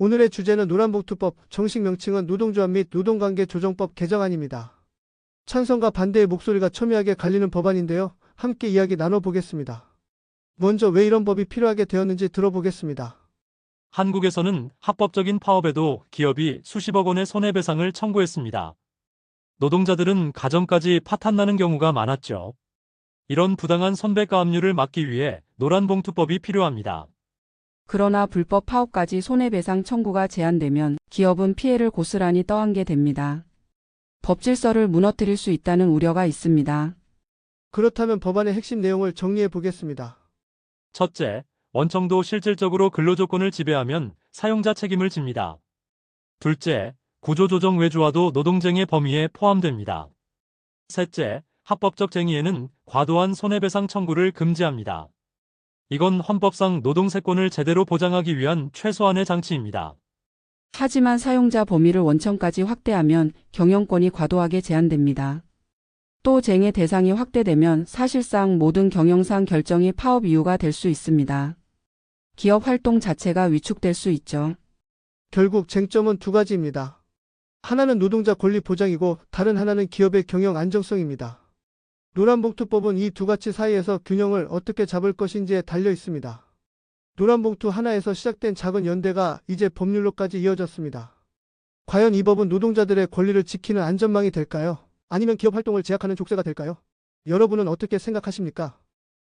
오늘의 주제는 노란봉투법, 정식 명칭은 노동조합 및 노동관계 조정법 개정안입니다. 찬성과 반대의 목소리가 첨예하게 갈리는 법안인데요. 함께 이야기 나눠보겠습니다. 먼저 왜 이런 법이 필요하게 되었는지 들어보겠습니다. 한국에서는 합법적인 파업에도 기업이 수십억 원의 손해배상을 청구했습니다. 노동자들은 가정까지 파탄나는 경우가 많았죠. 이런 부당한 선배가 압류를 막기 위해 노란봉투법이 필요합니다. 그러나 불법 파업까지 손해배상 청구가 제한되면 기업은 피해를 고스란히 떠안게 됩니다. 법 질서를 무너뜨릴 수 있다는 우려가 있습니다. 그렇다면 법안의 핵심 내용을 정리해 보겠습니다. 첫째, 원청도 실질적으로 근로조건을 지배하면 사용자 책임을 집니다. 둘째, 구조조정 외주화도 노동쟁의 범위에 포함됩니다. 셋째, 합법적 쟁의에는 과도한 손해배상 청구를 금지합니다. 이건 헌법상 노동세권을 제대로 보장하기 위한 최소한의 장치입니다. 하지만 사용자 범위를 원청까지 확대하면 경영권이 과도하게 제한됩니다. 또 쟁의 대상이 확대되면 사실상 모든 경영상 결정이 파업 이유가 될 수 있습니다. 기업 활동 자체가 위축될 수 있죠. 결국 쟁점은 두 가지입니다. 하나는 노동자 권리 보장이고 다른 하나는 기업의 경영 안정성입니다. 노란봉투법은 이 두 가치 사이에서 균형을 어떻게 잡을 것인지에 달려 있습니다. 노란봉투 하나에서 시작된 작은 연대가 이제 법률로까지 이어졌습니다. 과연 이 법은 노동자들의 권리를 지키는 안전망이 될까요? 아니면 기업 활동을 제약하는 족쇄가 될까요? 여러분은 어떻게 생각하십니까?